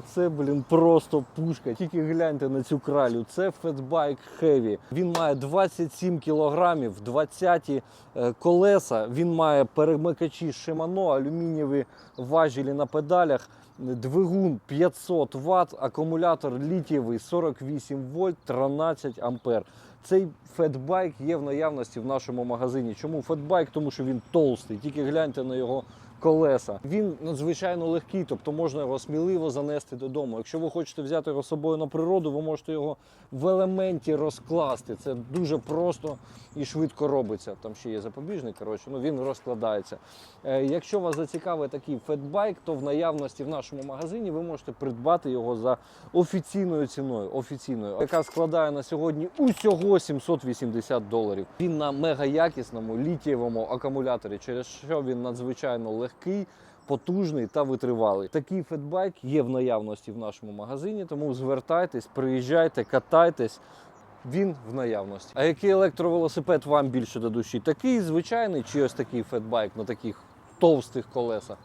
Це, блін, просто пушка. Тільки гляньте на цю кралю. Це фетбайк Heavy. Він має 27 кілограмів, 20 е, колеса. Він має перемикачі Shimano, алюмінієві важелі на педалях. Двигун 500 Вт, акумулятор літієвий 48 вольт, 13 ампер. Цей фетбайк є в наявності в нашому магазині. Чому фетбайк? Тому що він толстий. Тільки гляньте на його колеса. Він надзвичайно легкий, тобто можна його сміливо занести додому. Якщо ви хочете взяти його з собою на природу, ви можете його в елементі розкласти. Це дуже просто і швидко робиться. Там ще є запобіжник. Коротше, ну він розкладається. Е, якщо вас зацікавить такий фетбайк, то в наявності в нашому магазині ви можете придбати його за офіційною ціною, офіційною, яка складає на сьогодні усього 780 доларів. Він на мегаякісному літієвому акумуляторі, через що він надзвичайно легкий. Потужний та витривалий. Такий фетбайк є в наявності в нашому магазині, тому звертайтесь, приїжджайте, катайтесь. Він в наявності. А який електровелосипед вам більше до душі? Такий звичайний чи ось такий фетбайк на таких товстих колесах?